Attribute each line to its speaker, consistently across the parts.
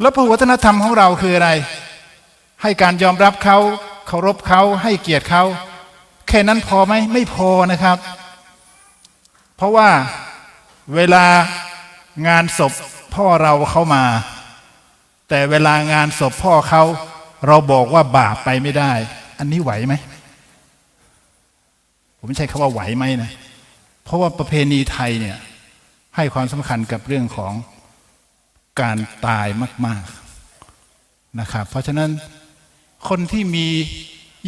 Speaker 1: แล้วพหุวัฒนธรรมของเราคืออะไร ให้การยอมรับเขาเคารพเขาให้เกียรติเขาแค่นั้นพอไหมไม่พอนะครับ เพราะว่าเวลางานศพพ่อเราเข้ามา แต่เวลางานศพพ่อเขาเราบอกว่าบาปไปไม่ได้ อันนี้ไหวไหมผมไม่ใช่คำว่าไหวไหมนะเพราะว่าประเพณีไทยเนี่ยให้ความสำคัญกับเรื่องของ การตายมาก ๆนะครับ เพราะฉะนั้นคนที่มี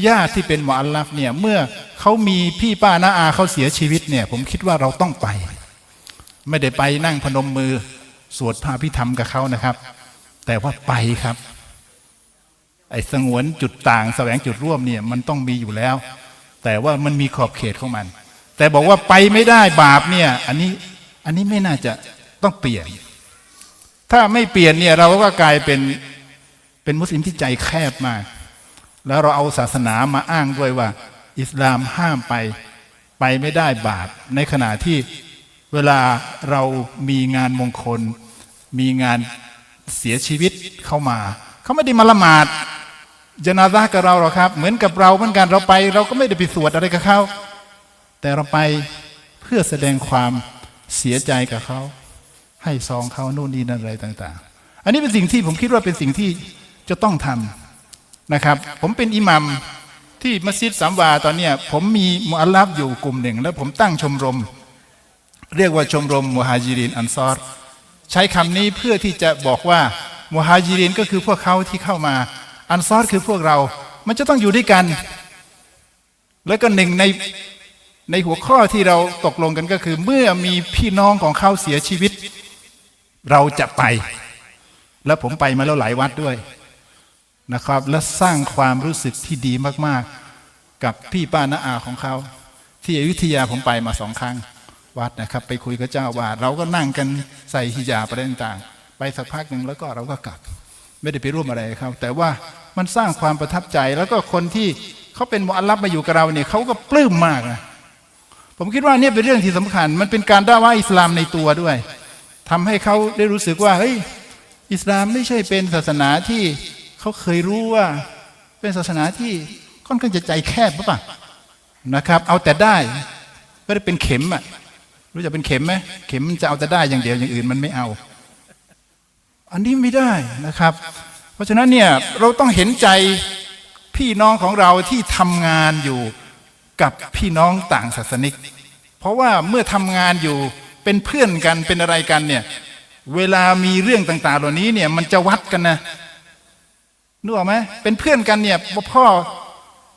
Speaker 1: ญาติที่เป็นหมออัลลัฟเนี่ยเมื่อเขามีพี่ป้าน้าอาเขาเสียชีวิตเนี่ยผมคิดว่าเราต้องไป ไม่ได้ไปนั่งพนมมือสวดพระพิธรรมกับเขานะครับ แต่ว่าไปครับ ไอ้สงวนจุดต่างแสวงจุดร่วมเนี่ยมันต้องมีอยู่แล้ว แต่ว่ามันมีขอบเขตของมัน แต่บอกว่าไปไม่ได้บาปเนี่ย อันนี้อันนี้ไม่น่าจะต้องเปลี่ยน ถ้าไม่เปลี่ยนเนี่ยเราก็กลายเป็นเป็นมุสลิมที่ใจแคบมาก แล้วเราเอาศาสนามาอ้างด้วยว่า อิสลามห้ามไปไปไม่ได้บาปในขณะที่เวลาเรามีงานมงคล มีงานเสียชีวิตเข้ามา เขาไม่ได้มาละหมาดจนาซากับเราหรอกครับ เหมือนกับเราเหมือนกันเราไป เราก็ไม่ได้ไปสวดอะไรกับเขาแต่เราไปเพื่อแสดงความเสียใจกับเขา ให้ซองเขาโน่นนี่นั่นอะไรต่าง ๆ อันนี้เป็นสิ่งที่ผมคิดว่าเป็นสิ่งที่จะต้องทำนะครับ ผมเป็นอิหมัมที่มัสยิดสามวาตอนเนี้ยผมมีมุอัลลัฟอยู่กลุ่มหนึ่ง แล้วผมตั้งชมรม เรียกว่าชมรมมุฮาจิรินอันซอรใช้คำนี้เพื่อที่จะบอกว่ามุฮาจิรินก็คือพวกเขาที่เข้ามา อันซอรคือพวกเรา มันจะต้องอยู่ด้วยกัน แล้วก็หนึ่งในในหัวข้อที่เราตกลงกันก็คือ เมื่อมีพี่น้องของเขาเสียชีวิต เราจะไป แล้วผมไปมาแล้วหลายวัดด้วยนะครับ และสร้างความรู้สึกที่ดีมากๆ กับพี่ป้าน้าอาของเขา ที่อยุธยาผมไปมาสองครั้งวัดนะครับ ไปคุยกับเจ้าวาดเราก็นั่งกันใส่ฮิญาบอะไรต่างๆ ไปสักพักหนึ่งแล้วก็เราก็กลับ ไม่ได้ไปร่วมอะไรกับเขาแต่ว่ามันสร้างความประทับใจแล้วก็คนที่เขาเป็นมอัลลับมาอยู่กับเราเนี่ยเขาก็ปลื้มมากนะผมคิดว่าเนี่ยเป็นเรื่องที่สำคัญ มันเป็นการด่าว่าอิสลามในตัวด้วย ทำให้เขาได้รู้สึกว่าเฮ้ยอิสลามไม่ใช่เป็นศาสนาที่เขาเคยรู้ว่า เป็นศาสนาที่ค่อนข้างจะใจแคบปล่านะครับ เอาแต่ได้ไม่ได้เป็นเข็มอะรู้จักเป็นเข็มไหมเข็มมันจะเอาแต่ได้อย่างเดียวอย่างอื่นมันไม่เอา อันนี้ไม่ได้นะครับ เพราะฉะนั้นเนี่ยเราต้องเห็นใจพี่น้องของเราที่ทำงานอยู่กับพี่น้องต่างศาสนิก เพราะว่าเมื่อทำงานอยู่ เป็นเพื่อนกันเป็นอะไรกันเนี่ย เวลามีเรื่องต่าง ๆ เหล่านี้เนี่ย มันจะวัดกันนะนึกออกไหมเป็นเพื่อนกันเนี่ยพ่อ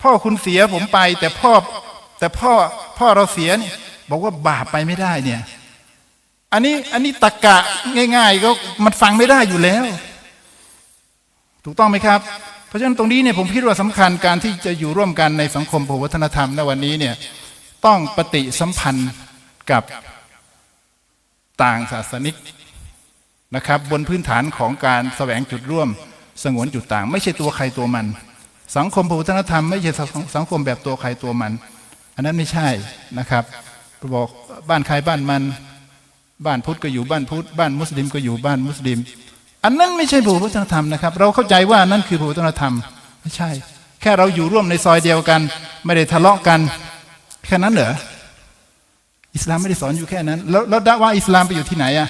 Speaker 1: พ่อคุณเสียผมไป แต่พ่อ แต่พ่อพ่อเราเสียเนี่ยบอกว่าบาปไปไม่ได้เนี่ย อันนี้อันนี้ตะกะง่าย ๆ ก็มันฟังไม่ได้อยู่แล้ว ถูกต้องไหมครับ เพราะฉะนั้นตรงนี้เนี่ยผมคิดว่าสำคัญการที่จะอยู่ร่วมกันในสังคมพหุวัฒนธรรมในวันนี้เนี่ย ต้องปฏิสัมพันธ์กับ ต่างศาสนิกนะครับ บนพื้นฐานของการแสวงจุดร่วม สงวนจุดต่าง ไม่ใช่ตัวใครตัวมัน สังคมพหุวัฒนธรรมไม่ใช่สังคมแบบตัวใครตัวมัน อันนั้นไม่ใช่นะครับบอกบ้านใครบ้านมัน บ้านพุทธก็อยู่บ้านพุทธบ้านมุสลิมก็อยู่บ้านมุสลิม อันนั้นไม่ใช่พหุวัฒนธรรมนะครับ เราเข้าใจว่านั่นคือพหุวัฒนธรรมไม่ใช่ แค่เราอยู่ร่วมในซอยเดียวกัน ไม่ได้ทะเลาะกัน แค่นั้นเหรอ อิสลามไม่ได้สอนอยู่แค่นั้น แล้วแล้วดะว่าอิสลามไปอยู่ที่ไหนอะ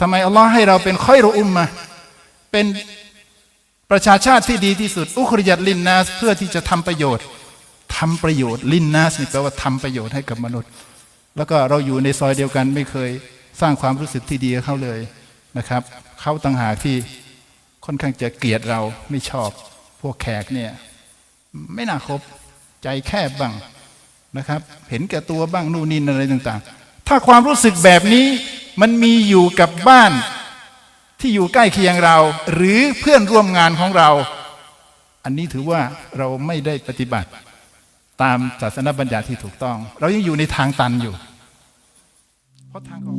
Speaker 1: ทำไมอัลลอฮ์ให้เราเป็นค่อยรอุมมาเป็นประชาชาติที่ดีที่สุด อุคริยัตลินนาสเพื่อที่จะทำประโยชน์ทำประโยชน์ลินนาสนี่แปลว่าทำประโยชน์ให้กับมนุษย์ แล้วก็เราอยู่ในซอยเดียวกันไม่เคยสร้างความรู้สึกที่ดีเขาเลยนะครับ เขาต่างหากที่ค่อนข้างจะเกลียดเราไม่ชอบพวกแขกเนี่ย ไม่น่าคบใจแคบบ้าง นะครับ เห็นแก่ตัวบ้างนู่นนี่อะไรต่างๆ ถ้าความรู้สึกแบบนี้มันมีอยู่กับบ้านที่อยู่ใกล้เคียงเรา หรือเพื่อนร่วมงานของเรา อันนี้ถือว่าเราไม่ได้ปฏิบัติ ตามศาสนบัญญัติที่ถูกต้อง เรายังอยู่ในทางตันอยู่ เพราะทางของ